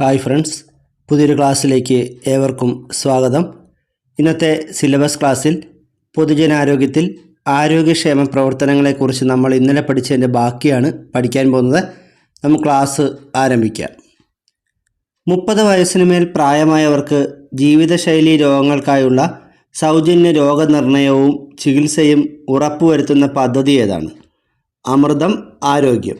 Hi friends പുതിയൊരു ക്ലാസ്സിലേക്ക് ഏവർക്കും സ്വാഗതം. ഇന്നത്തെ സിലബസ് ക്ലാസ്സിൽ പൊതുജനാരോഗ്യത്തിൽ ആരോഗ്യക്ഷേമ പ്രവർത്തനങ്ങളെക്കുറിച്ച് നമ്മൾ ഇന്നലെ പഠിച്ചതിന്റെ ബാക്കിയാണ് പഠിക്കാൻ പോകുന്നത്. നമുക്ക് ക്ലാസ് ആരംഭിക്കാം. മുപ്പത് വയസ്സിന് മേൽ പ്രായമായവർക്ക് ജീവിതശൈലി രോഗങ്ങൾക്കായുള്ള സൗജന്യ രോഗനിർണയവും ചികിത്സയും ഉറപ്പുവരുത്തുന്ന പദ്ധതി ഏതാണ്? അമൃതം ആരോഗ്യം.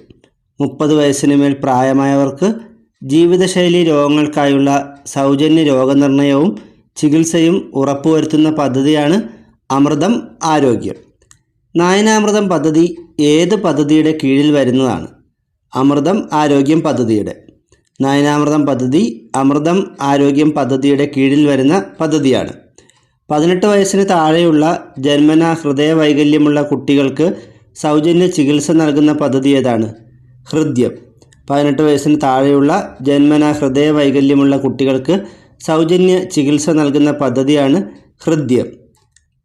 മുപ്പത് വയസ്സിന് മേൽ പ്രായമായവർക്ക് ജീവിതശൈലി രോഗങ്ങൾക്കായുള്ള സൗജന്യ രോഗനിർണയവും ചികിത്സയും ഉറപ്പുവരുത്തുന്ന പദ്ധതിയാണ് അമൃതം ആരോഗ്യം. നയനാമൃതം പദ്ധതി ഏത് പദ്ധതിയുടെ കീഴിൽ വരുന്നതാണ്? അമൃതം ആരോഗ്യം പദ്ധതിയുടെ. നയനാമൃതം പദ്ധതി അമൃതം ആരോഗ്യം പദ്ധതിയുടെ കീഴിൽ വരുന്ന പദ്ധതിയാണ്. പതിനെട്ട് വയസ്സിന് താഴെയുള്ള ജന്മന ഹൃദയവൈകല്യമുള്ള കുട്ടികൾക്ക് സൗജന്യ ചികിത്സ നൽകുന്ന പദ്ധതി ഏതാണ്? ഹൃദ്യം. പതിനെട്ട് വയസ്സിന് താഴെയുള്ള ജന്മന ഹൃദയ വൈകല്യമുള്ള കുട്ടികൾക്ക് സൗജന്യ ചികിത്സ നൽകുന്ന പദ്ധതിയാണ് ഹൃദ്യം.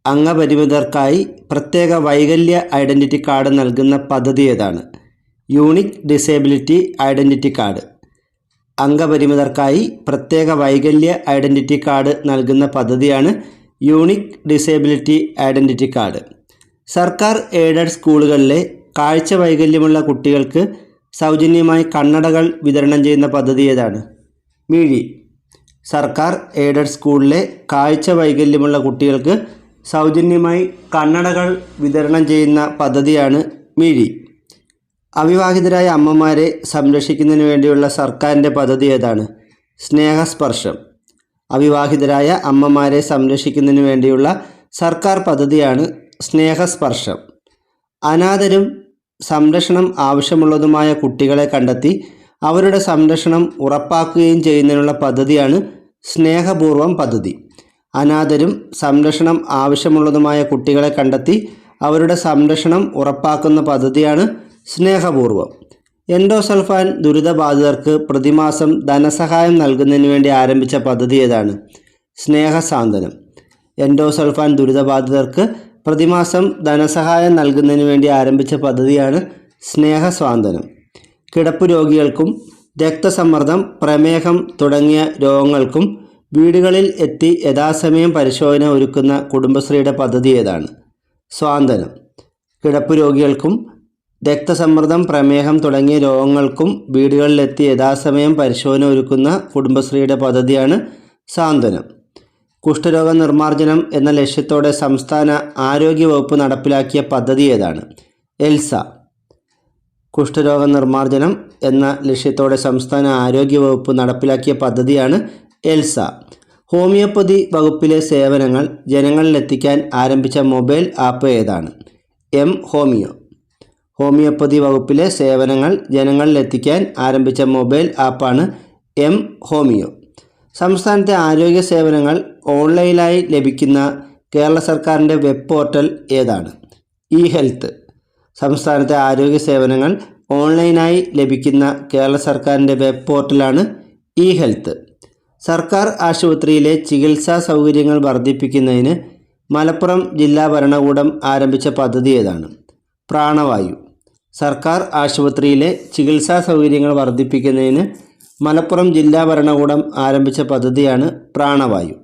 അംഗപരിമിതർക്കായി പ്രത്യേക വൈകല്യ ഐഡന്റിറ്റി കാർഡ് നൽകുന്ന പദ്ധതി ഏതാണ്? Unique disability identity card. അംഗപരിമിതർക്കായി പ്രത്യേക വൈകല്യ ഐഡന്റിറ്റി കാർഡ് നൽകുന്ന പദ്ധതിയാണ് യൂണിക് ഡിസേബിലിറ്റി ഐഡന്റിറ്റി കാർഡ്. സർക്കാർ എയ്ഡഡ് സ്കൂളുകളിലെ കാഴ്ച വൈകല്യമുള്ള കുട്ടികൾക്ക് സൗജന്യമായി കണ്ണടകൾ വിതരണം ചെയ്യുന്ന പദ്ധതി ഏതാണ്? മിഴി. സർക്കാർ എയ്ഡഡ് സ്കൂളിലെ കാഴ്ച വൈകല്യമുള്ള കുട്ടികൾക്ക് സൗജന്യമായി കണ്ണടകൾ വിതരണം ചെയ്യുന്ന പദ്ധതിയാണ് മിഴി. അവിവാഹിതരായ അമ്മമാരെ സംരക്ഷിക്കുന്നതിന് വേണ്ടിയുള്ള സർക്കാരിന്റെ പദ്ധതി ഏതാണ്? സ്നേഹസ്പർശം. അവിവാഹിതരായ അമ്മമാരെ സംരക്ഷിക്കുന്നതിന് വേണ്ടിയുള്ള സർക്കാർ പദ്ധതിയാണ് സ്നേഹസ്പർശം. അനാഥരും സംരക്ഷണം ആവശ്യമുള്ളതുമായ കുട്ടികളെ കണ്ടെത്തി അവരുടെ സംരക്ഷണം ഉറപ്പാക്കുകയും ചെയ്യുന്നതിനുള്ള പദ്ധതിയാണ് സ്നേഹപൂർവം പദ്ധതി. അനാഥരും സംരക്ഷണം ആവശ്യമുള്ളതുമായ കുട്ടികളെ കണ്ടെത്തി അവരുടെ സംരക്ഷണം ഉറപ്പാക്കുന്ന പദ്ധതിയാണ് സ്നേഹപൂർവം. എൻഡോസൾഫാൻ ദുരിതബാധിതർക്ക് പ്രതിമാസം ധനസഹായം നൽകുന്നതിന് വേണ്ടി ആരംഭിച്ച പദ്ധതി ഏതാണ്? സ്നേഹസാന്ത്വനം. എൻഡോസൾഫാൻ ദുരിതബാധിതർക്ക് പ്രതിമാസം ധനസഹായം നൽകുന്നതിന് വേണ്ടി ആരംഭിച്ച പദ്ധതിയാണ് സ്നേഹസ്വാന്തനം. കിടപ്പ് രോഗികൾക്കും രക്തസമ്മർദ്ദം പ്രമേഹം തുടങ്ങിയ രോഗങ്ങൾക്കും വീടുകളിൽ എത്തി യഥാസമയം പരിശോധന ഒരുക്കുന്ന കുടുംബശ്രീയുടെ പദ്ധതി ഏതാണ്? സ്വാന്തനം. കിടപ്പ് രോഗികൾക്കും രക്തസമ്മർദ്ദം പ്രമേഹം തുടങ്ങിയ രോഗങ്ങൾക്കും വീടുകളിലെത്തി യഥാസമയം പരിശോധന ഒരുക്കുന്ന കുടുംബശ്രീയുടെ പദ്ധതിയാണ് സാന്ത്വനം കുഷ്ഠരോഗ നിർമ്മാർജനം എന്ന ലക്ഷ്യത്തോടെ സംസ്ഥാന ആരോഗ്യവകുപ്പ് നടപ്പിലാക്കിയ പദ്ധതി ഏതാണ്? എൽസ. കുഷ്ഠരോഗ നിർമ്മാർജനം എന്ന ലക്ഷ്യത്തോടെ സംസ്ഥാന ആരോഗ്യവകുപ്പ് നടപ്പിലാക്കിയ പദ്ധതിയാണ് എൽസ. ഹോമിയോപ്പതി വകുപ്പിലെ സേവനങ്ങൾ ജനങ്ങളിലെത്തിക്കാൻ ആരംഭിച്ച മൊബൈൽ ആപ്പ് ഏതാണ്? M homeo. ഹോമിയോപ്പതി വകുപ്പിലെ സേവനങ്ങൾ ജനങ്ങളിലെത്തിക്കാൻ ആരംഭിച്ച മൊബൈൽ ആപ്പാണ് എം ഹോമിയോ. സംസ്ഥാനത്തെ ആരോഗ്യ സേവനങ്ങൾ ഓൺലൈനായി ലഭിക്കുന്ന കേരള സർക്കാരിന്റെ വെബ് പോർട്ടൽ ഏതാണ്? E health. സംസ്ഥാനത്തെ ആരോഗ്യ സേവനങ്ങൾ ഓൺലൈനായി ലഭിക്കുന്ന കേരള സർക്കാരിന്റെ വെബ് പോർട്ടലാണ് ഇ ഹെൽത്ത്. സർക്കാർ ആശുപത്രിയിലെ ചികിത്സാ സൗകര്യങ്ങൾ വർദ്ധിപ്പിക്കുന്നതിന് മലപ്പുറം ജില്ലാ ഭരണകൂടം ആരംഭിച്ച പദ്ധതി ഏതാണ്? പ്രാണവായു. സർക്കാർ ആശുപത്രിയിലെ ചികിത്സാ സൗകര്യങ്ങൾ വർദ്ധിപ്പിക്കുന്നതിന് മലപ്പുറം ജില്ലാ ഭരണകൂടം ആരംഭിച്ച പദ്ധതിയാണ് പ്രാണവായു.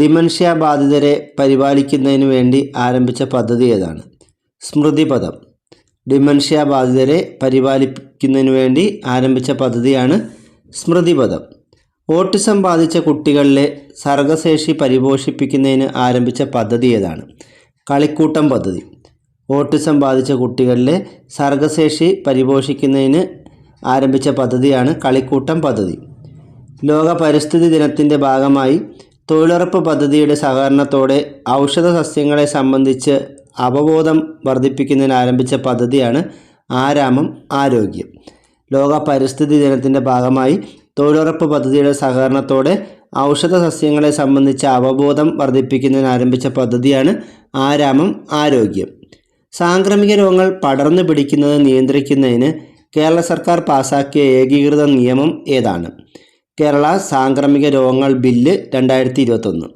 ഡിമൻഷ്യ ബാധിതരെ പരിപാലിക്കുന്നതിന് വേണ്ടി ആരംഭിച്ച പദ്ധതി ഏതാണ്? സ്മൃതിപഥം ഡിമൻഷ്യ ബാധിതരെ പരിപാലിക്കുന്നതിന് വേണ്ടി ആരംഭിച്ച പദ്ധതിയാണ് സ്മൃതിപഥം ഓട്ടിസം ബാധിച്ച കുട്ടികളിലെ സർഗശേഷി പരിപോഷിപ്പിക്കുന്നതിന് ആരംഭിച്ച പദ്ധതി ഏതാണ്? കളിക്കൂട്ടം പദ്ധതി. ഓട്ടിസം ബാധിച്ച കുട്ടികളിലെ സർഗശേഷി പരിപോഷിക്കുന്നതിന് ആരംഭിച്ച പദ്ധതിയാണ് കളിക്കൂട്ടം പദ്ധതി. ലോക പരിസ്ഥിതി ദിനത്തിന്റെ ഭാഗമായി തൊഴിലുറപ്പ് പദ്ധതിയുടെ സഹകരണത്തോടെ ഔഷധ സസ്യങ്ങളെ സംബന്ധിച്ച് അവബോധം വർദ്ധിപ്പിക്കുന്നതിന് ആരംഭിച്ച പദ്ധതിയാണ് ആരാമം ആരോഗ്യം. ലോക പരിസ്ഥിതി ദിനത്തിന്റെ ഭാഗമായി തൊഴിലുറപ്പ് പദ്ധതിയുടെ സഹകരണത്തോടെ ഔഷധ സസ്യങ്ങളെ സംബന്ധിച്ച അവബോധം വർദ്ധിപ്പിക്കുന്നതിന് ആരംഭിച്ച പദ്ധതിയാണ് ആരാമം ആരോഗ്യം. സാംക്രമിക രോഗങ്ങൾ പടർന്നു പിടിക്കുന്നത് നിയന്ത്രിക്കുന്നതിന് കേരള സർക്കാർ പാസാക്കിയ ഏകീകൃത നിയമം ഏതാണ്? കേരള സാംക്രമിക രോഗങ്ങൾ ബില്ല് രണ്ടായിരത്തി ഇരുപത്തൊന്ന്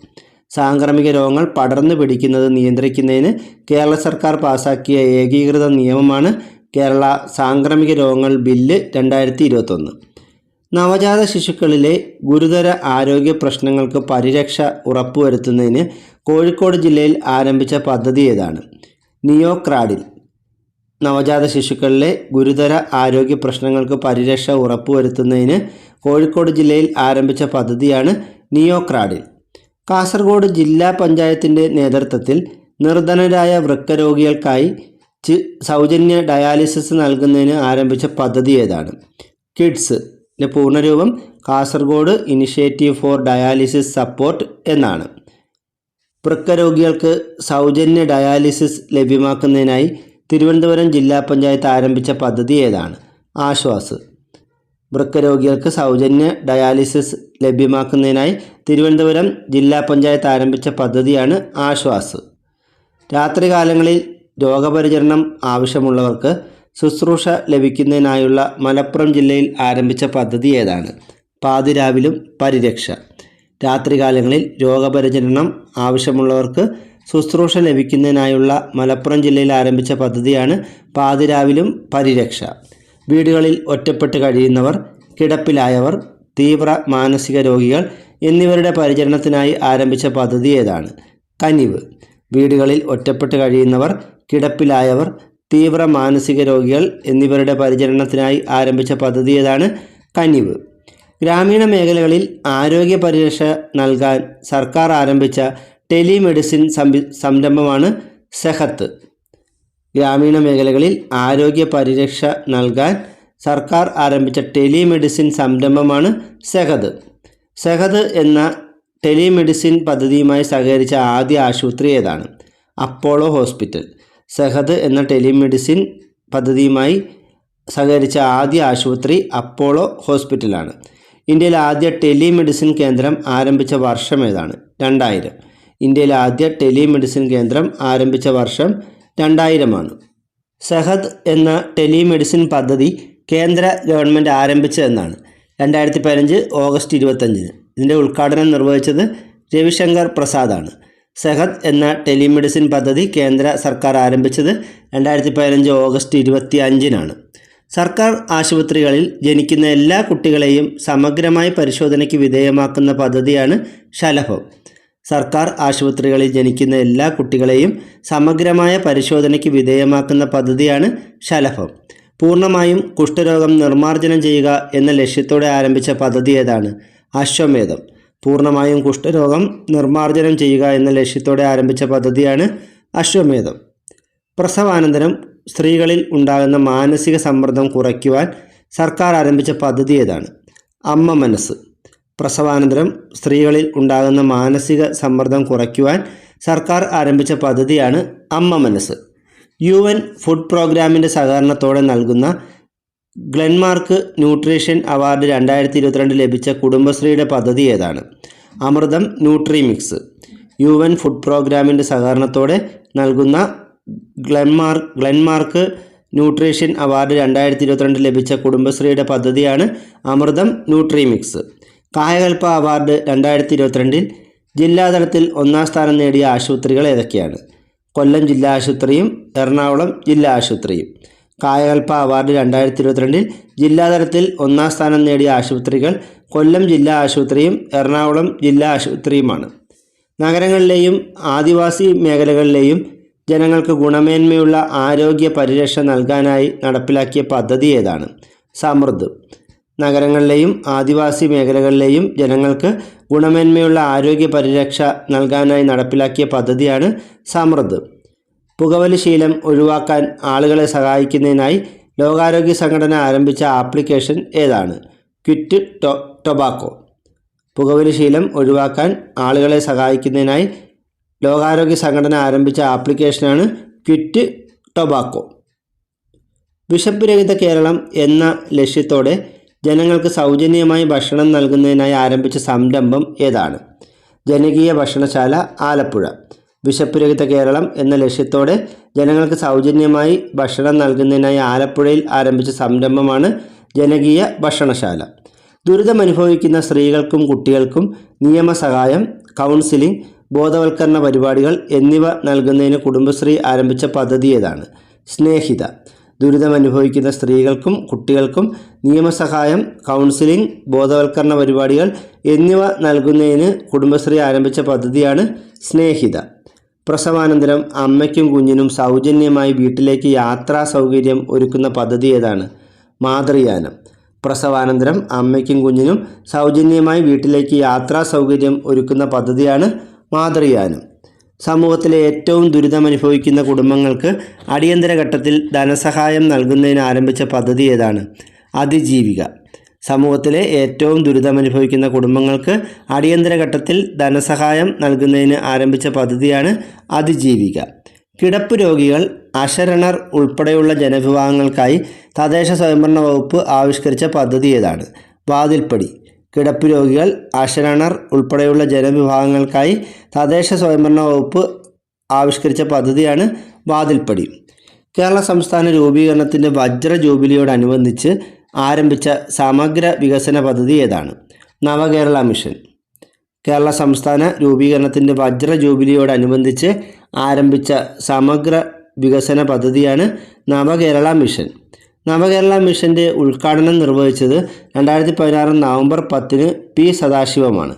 സാംക്രമിക രോഗങ്ങൾ പടർന്നു പിടിക്കുന്നത് നിയന്ത്രിക്കുന്നതിന് കേരള സർക്കാർ പാസാക്കിയ ഏകീകൃത നിയമമാണ് കേരള സാംക്രമിക രോഗങ്ങൾ ബില്ല് രണ്ടായിരത്തി ഇരുപത്തൊന്ന് നവജാത ശിശുക്കളിലെ ഗുരുതര ആരോഗ്യ പ്രശ്നങ്ങൾക്ക് പരിരക്ഷ ഉറപ്പുവരുത്തുന്നതിന് കോഴിക്കോട് ജില്ലയിൽ ആരംഭിച്ച പദ്ധതി ഏതാണ്? നിയോക്രാഡിൽ. നവജാത ശിശുക്കളിലെ ഗുരുതര ആരോഗ്യ പ്രശ്നങ്ങൾക്ക് പരിരക്ഷ ഉറപ്പുവരുത്തുന്നതിന് കോഴിക്കോട് ജില്ലയിൽ ആരംഭിച്ച പദ്ധതിയാണ് നിയോക്രാഡിൽ. കാസർഗോഡ് ജില്ലാ പഞ്ചായത്തിന്റെ നേതൃത്വത്തിൽ നിർധനരായ വൃക്കരോഗികൾക്കായി സൗജന്യ ഡയാലിസിസ് നൽകുന്നതിന് ആരംഭിച്ച പദ്ധതി ഏതാണ്. Kids പൂർണരൂപം Kasaragod initiative for dialysis support എന്നാണ്. വൃക്കരോഗികൾക്ക് സൗജന്യ ഡയാലിസിസ് ലഭ്യമാക്കുന്നതിനായി തിരുവനന്തപുരം ജില്ലാ പഞ്ചായത്ത് ആരംഭിച്ച പദ്ധതി ഏതാണ്. ആശ്വാസ്. വൃക്കരോഗികൾക്ക് സൗജന്യ ഡയാലിസിസ് ലഭ്യമാക്കുന്നതിനായി തിരുവനന്തപുരം ജില്ലാ പഞ്ചായത്ത് ആരംഭിച്ച പദ്ധതിയാണ് ആശ്വാസ്. രാത്രികാലങ്ങളിൽ രോഗപരിചരണം ആവശ്യമുള്ളവർക്ക് ശുശ്രൂഷ ലഭിക്കുന്നതിനായുള്ള മലപ്പുറം ജില്ലയിൽ ആരംഭിച്ച പദ്ധതി ഏതാണ്? പാതിരാവിലും പരിരക്ഷ. രാത്രികാലങ്ങളിൽ രോഗപരിചരണം ആവശ്യമുള്ളവർക്ക് ശുശ്രൂഷ ലഭിക്കുന്നതിനായുള്ള മലപ്പുറം ജില്ലയിൽ ആരംഭിച്ച പദ്ധതിയാണ് പാതിരാവിലും പരിരക്ഷ. വീടുകളിൽ ഒറ്റപ്പെട്ട് കഴിയുന്നവർ കിടപ്പിലായവർ തീവ്ര മാനസിക രോഗികൾ എന്നിവരുടെ പരിചരണത്തിനായി ആരംഭിച്ച പദ്ധതി ഏതാണ്? കനിവ്. വീടുകളിൽ ഒറ്റപ്പെട്ട് കഴിയുന്നവർ കിടപ്പിലായവർ തീവ്ര മാനസിക രോഗികൾ എന്നിവരുടെ പരിചരണത്തിനായി ആരംഭിച്ച പദ്ധതി ഏതാണ്? കനിവ്. ഗ്രാമീണ മേഖലകളിൽ ആരോഗ്യ പരിരക്ഷ നൽകാൻ സർക്കാർ ആരംഭിച്ച ടെലിമെഡിസിൻ സംരംഭമാണ് സെഹത്ത്. ഗ്രാമീണ മേഖലകളിൽ ആരോഗ്യ പരിരക്ഷ നൽകാൻ സർക്കാർ ആരംഭിച്ച ടെലിമെഡിസിൻ സംരംഭമാണ് സെഹദ് സെഹദ് എന്ന ടെലിമെഡിസിൻ പദ്ധതിയുമായി സഹകരിച്ച ആദ്യ ആശുപത്രി ഏതാണ്? Apollo hospital. സെഹദ് എന്ന ടെലിമെഡിസിൻ പദ്ധതിയുമായി സഹകരിച്ച ആദ്യ ആശുപത്രി അപ്പോളോ ഹോസ്പിറ്റലാണ്. ഇന്ത്യയിലെ ആദ്യ ടെലിമെഡിസിൻ കേന്ദ്രം ആരംഭിച്ച വർഷം ഏതാണ്? രണ്ടായിരം. ഇന്ത്യയിലെ ആദ്യ ടെലിമെഡിസിൻ കേന്ദ്രം ആരംഭിച്ച വർഷം രണ്ടായിരമാണ്. സെഹദ് എന്ന ടെലിമെഡിസിൻ പദ്ധതി കേന്ദ്ര ഗവൺമെന്റ് ആരംഭിച്ചതെന്നാണ് രണ്ടായിരത്തി പതിനഞ്ച് ഓഗസ്റ്റ് ഇരുപത്തഞ്ചിന് ഇതിന്റെ ഉദ്ഘാടനം നിർവഹിച്ചത് രവിശങ്കർ പ്രസാദാണ്. സെഹദ് എന്ന ടെലിമെഡിസിൻ പദ്ധതി കേന്ദ്ര സർക്കാർ ആരംഭിച്ചത് രണ്ടായിരത്തി പതിനഞ്ച് ഓഗസ്റ്റ് ഇരുപത്തി അഞ്ചിനാണ് സർക്കാർ ആശുപത്രികളിൽ ജനിക്കുന്ന എല്ലാ കുട്ടികളെയും സമഗ്രമായി പരിശോധനയ്ക്ക് വിധേയമാക്കുന്ന പദ്ധതിയാണ് ശലഭം. സർക്കാർ ആശുപത്രികളിൽ ജനിക്കുന്ന എല്ലാ കുട്ടികളെയും സമഗ്രമായ പരിശോധനയ്ക്ക് വിധേയമാക്കുന്ന പദ്ധതിയാണ് ശലഭം. പൂർണമായും കുഷ്ഠരോഗം നിർമ്മാർജനം ചെയ്യുക എന്ന ലക്ഷ്യത്തോടെ ആരംഭിച്ച പദ്ധതി ഏതാണ്? അശ്വമേധം. പൂർണമായും കുഷ്ഠരോഗം നിർമ്മാർജനം ചെയ്യുക എന്ന ലക്ഷ്യത്തോടെ ആരംഭിച്ച പദ്ധതിയാണ് അശ്വമേധം. പ്രസവാനന്തരം സ്ത്രീകളിൽ ഉണ്ടാകുന്ന മാനസിക സമ്മർദ്ദം കുറയ്ക്കുവാൻ സർക്കാർ ആരംഭിച്ച പദ്ധതി ഏതാണ്? അമ്മ മനസ്സ്. പ്രസവാനന്തരം സ്ത്രീകളിൽ ഉണ്ടാകുന്ന മാനസിക സമ്മർദ്ദം കുറയ്ക്കുവാൻ സർക്കാർ ആരംഭിച്ച പദ്ധതിയാണ് അമ്മ മനസ്സ്. യു എൻ ഫുഡ് പ്രോഗ്രാമിന്റെ സഹകരണത്തോടെ നൽകുന്ന ഗ്ലെൻമാർക്ക് ന്യൂട്രീഷൻ അവാർഡ് രണ്ടായിരത്തി ഇരുപത്തിരണ്ട് ലഭിച്ച കുടുംബശ്രീയുടെ പദ്ധതി ഏതാണ്? Amritam nutri mix U N food പ്രോഗ്രാമിന്റെ സഹകരണത്തോടെ നൽകുന്ന ഗ്ലെൻമാർ ഗ്ലെൻമാർക്ക് ന്യൂട്രീഷൻ അവാർഡ് രണ്ടായിരത്തി ഇരുപത്തിരണ്ട് ലഭിച്ച കുടുംബശ്രീയുടെ പദ്ധതിയാണ് Amritham nutri mix Kayakalpa award രണ്ടായിരത്തി ഇരുപത്തിരണ്ടിൽ ജില്ലാതലത്തിൽ ഒന്നാം സ്ഥാനം നേടിയ ആശുപത്രികൾ ഏതൊക്കെയാണ്? കൊല്ലം ജില്ലാ ആശുപത്രിയും എറണാകുളം ജില്ലാ ആശുപത്രിയും. കായകൽപ്പ അവാർഡ് രണ്ടായിരത്തി ഇരുപത്തിരണ്ടിൽ ജില്ലാതലത്തിൽ ഒന്നാം സ്ഥാനം നേടിയ ആശുപത്രികൾ കൊല്ലം ജില്ലാ ആശുപത്രിയും എറണാകുളം ജില്ലാ ആശുപത്രിയുമാണ്. നഗരങ്ങളിലെയും ആദിവാസി മേഖലകളിലെയും ജനങ്ങൾക്ക് ഗുണമേന്മയുള്ള ആരോഗ്യ പരിരക്ഷ നൽകാനായി നടപ്പിലാക്കിയ പദ്ധതി ഏതാണ്? സമൃദ്ധ്. നഗരങ്ങളിലെയും ആദിവാസി മേഖലകളിലെയും ജനങ്ങൾക്ക് ഗുണമേന്മയുള്ള ആരോഗ്യ പരിരക്ഷ നൽകാനായി നടപ്പിലാക്കിയ പദ്ധതിയാണ് സമൃദ്ധ്. പുകവലി ശീലം ഒഴിവാക്കാൻ ആളുകളെ സഹായിക്കുന്നതിനായി ലോകാരോഗ്യ സംഘടന ആരംഭിച്ച ആപ്ലിക്കേഷൻ ഏതാണ്? Quit to tobacco. പുകവലി ശീലം ഒഴിവാക്കാൻ ആളുകളെ സഹായിക്കുന്നതിനായി ലോകാരോഗ്യ സംഘടന ആരംഭിച്ച ആപ്ലിക്കേഷനാണ് ക്വിറ്റ് ടൊബാക്കോ. വിശപ്പ് രഹിത കേരളം എന്ന ലക്ഷ്യത്തോടെ ജനങ്ങൾക്ക് സൗജന്യമായി ഭക്ഷണം നൽകുന്നതിനായി ആരംഭിച്ച സംരംഭം ഏതാണ്? ജനകീയ ഭക്ഷണശാല ആലപ്പുഴ. വിശപ്പുരഹിത കേരളം എന്ന ലക്ഷ്യത്തോടെ ജനങ്ങൾക്ക് സൗജന്യമായി ഭക്ഷണം നൽകുന്നതിനായി ആലപ്പുഴയിൽ ആരംഭിച്ച സംരംഭമാണ് ജനകീയ ഭക്ഷണശാല. ദുരിതമനുഭവിക്കുന്ന സ്ത്രീകൾക്കും കുട്ടികൾക്കും നിയമസഹായം കൗൺസിലിംഗ് ബോധവൽക്കരണ പരിപാടികൾ എന്നിവ നൽകുന്നതിന് കുടുംബശ്രീ ആരംഭിച്ച പദ്ധതി ഏതാണ്? സ്നേഹിത. ദുരിതമനുഭവിക്കുന്ന സ്ത്രീകൾക്കും കുട്ടികൾക്കും നിയമസഹായം കൗൺസിലിംഗ് ബോധവൽക്കരണ പരിപാടികൾ എന്നിവ നൽകുന്നതിന് കുടുംബശ്രീ ആരംഭിച്ച പദ്ധതിയാണ് സ്നേഹിത. പ്രസവാനന്തരം അമ്മയ്ക്കും കുഞ്ഞിനും സൗജന്യമായി വീട്ടിലേക്ക് യാത്രാ സൗകര്യം ഒരുക്കുന്ന പദ്ധതി ഏതാണ്? മാതൃയാനം. പ്രസവാനന്തരം അമ്മയ്ക്കും കുഞ്ഞിനും സൗജന്യമായി വീട്ടിലേക്ക് യാത്രാ സൗകര്യം ഒരുക്കുന്ന പദ്ധതിയാണ് മാതൃയാനം. സമൂഹത്തിലെ ഏറ്റവും ദുരിതമനുഭവിക്കുന്ന കുടുംബങ്ങൾക്ക് അടിയന്തര ഘട്ടത്തിൽ ധനസഹായം നൽകുന്നതിന് ആരംഭിച്ച പദ്ധതി ഏതാണ്? അതിജീവിക. സമൂഹത്തിലെ ഏറ്റവും ദുരിതമനുഭവിക്കുന്ന കുടുംബങ്ങൾക്ക് അടിയന്തര ഘട്ടത്തിൽ ധനസഹായം നൽകുന്നതിന് ആരംഭിച്ച പദ്ധതിയാണ് അതിജീവിക. കിടപ്പ് രോഗികൾ അശരണർ ഉൾപ്പെടെയുള്ള ജനവിഭാഗങ്ങൾക്കായി തദ്ദേശ സ്വയംഭരണ വകുപ്പ് ആവിഷ്കരിച്ച പദ്ധതി ഏതാണ്? വാതിൽപ്പടി. കിടപ്പ് രോഗികൾ അശരണർ ഉൾപ്പെടെയുള്ള ജനവിഭാഗങ്ങൾക്കായി തദ്ദേശ സ്വയംഭരണ വകുപ്പ് ആവിഷ്കരിച്ച പദ്ധതിയാണ് വാതിൽപ്പടി. കേരള സംസ്ഥാന രൂപീകരണത്തിന്റെ വജ്ര ജൂബിലിയോടനുബന്ധിച്ച് ആരംഭിച്ച സമഗ്ര വികസന പദ്ധതി ഏതാണ്? നവകേരള മിഷൻ. കേരള സംസ്ഥാന രൂപീകരണത്തിന്റെ വജ്ര ജൂബിലിയോടനുബന്ധിച്ച് ആരംഭിച്ച സമഗ്ര വികസന പദ്ധതിയാണ് നവകേരള മിഷൻ. നവകേരള മിഷന്റെ ഉദ്ഘാടനം നിർവഹിച്ചത് രണ്ടായിരത്തി പതിനാറ് നവംബർ പത്തിന് പി സദാശിവമാണ്.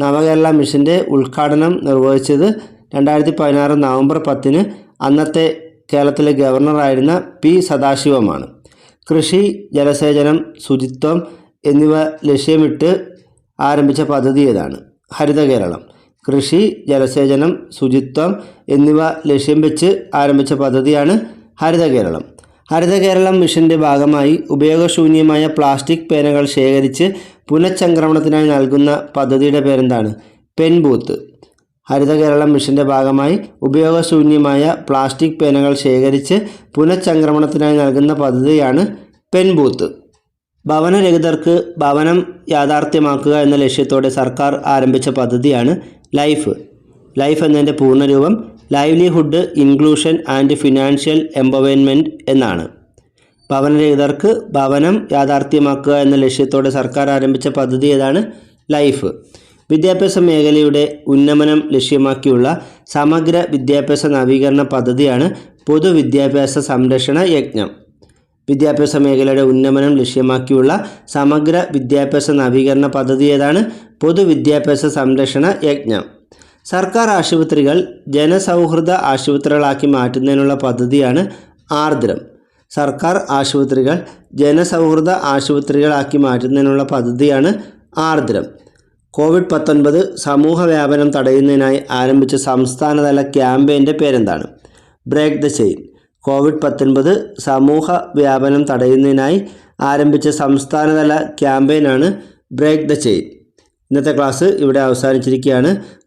നവകേരള മിഷന്റെ ഉദ്ഘാടനം നിർവഹിച്ചത് രണ്ടായിരത്തി പതിനാറ് നവംബർ പത്തിന് അന്നത്തെ കേരളത്തിലെ ഗവർണറായിരുന്ന പി സദാശിവമാണ്. കൃഷി ജലസേചനം ശുചിത്വം എന്നിവ ലക്ഷ്യമിട്ട് ആരംഭിച്ച പദ്ധതി ഏതാണ്? ഹരിത കേരളം. കൃഷി ജലസേചനം ശുചിത്വം എന്നിവ ലക്ഷ്യം വെച്ച് ആരംഭിച്ച പദ്ധതിയാണ് ഹരിത കേരളം. ഹരിത കേരളം മിഷന്റെ ഭാഗമായി ഉപയോഗശൂന്യമായ പ്ലാസ്റ്റിക് പേനകൾ ശേഖരിച്ച് പുനഃചംക്രമണത്തിനായി നൽകുന്ന പദ്ധതിയുടെ പേരെന്താണ്? പെൻബൂത്ത്. ഹരിത കേരളം മിഷന്റെ ഭാഗമായി ഉപയോഗശൂന്യമായ പ്ലാസ്റ്റിക് പേനകൾ ശേഖരിച്ച് പുനഃചംക്രമണത്തിനായി നൽകുന്ന പദ്ധതിയാണ് പെൻബൂത്ത്. ഭവനരഹിതർക്ക് ഭവനം യാഥാർത്ഥ്യമാക്കുക എന്ന ലക്ഷ്യത്തോടെ സർക്കാർ ആരംഭിച്ച പദ്ധതിയാണ് ലൈഫ്. ലൈഫ് എന്നതിന്റെ പൂർണരൂപം livelihood inclusion and financial empowerment എന്നാണ്. ഭവനരഹിതർക്ക് ഭവനം യാഥാർത്ഥ്യമാക്കുക എന്ന ലക്ഷ്യത്തോടെ സർക്കാർ ആരംഭിച്ച പദ്ധതി ഏതാണ്? ലൈഫ്. വിദ്യാഭ്യാസ മേഖലയുടെ ഉന്നമനം ലക്ഷ്യമാക്കിയുള്ള സമഗ്ര വിദ്യാഭ്യാസ നവീകരണ പദ്ധതിയാണ് പൊതുവിദ്യാഭ്യാസ സംരക്ഷണ യജ്ഞം. വിദ്യാഭ്യാസ മേഖലയുടെ ഉന്നമനം ലക്ഷ്യമാക്കിയുള്ള സമഗ്ര വിദ്യാഭ്യാസ നവീകരണ പദ്ധതി ഏതാണ്? പൊതുവിദ്യാഭ്യാസ സംരക്ഷണ യജ്ഞം. സർക്കാർ ആശുപത്രികൾ ജനസൗഹൃദ ആശുപത്രികളാക്കി മാറ്റുന്നതിനുള്ള പദ്ധതിയാണ് ആർദ്രം. സർക്കാർ ആശുപത്രികൾ ജനസൗഹൃദ ആശുപത്രികളാക്കി മാറ്റുന്നതിനുള്ള പദ്ധതിയാണ് ആർദ്രം. കോവിഡ് പത്തൊൻപത് സമൂഹ വ്യാപനം തടയുന്നതിനായി ആരംഭിച്ച സംസ്ഥാനതല ക്യാമ്പയിന്റെ പേരെന്താണ്? Break the chain. കോവിഡ് പത്തൊൻപത് സമൂഹ വ്യാപനം തടയുന്നതിനായി ആരംഭിച്ച സംസ്ഥാനതല ക്യാമ്പയിനാണ് ബ്രേക്ക് ദ ചെയിൻ. ഇന്നത്തെ ക്ലാസ് ഇവിടെ അവസാനിച്ചിരിക്കുകയാണ്.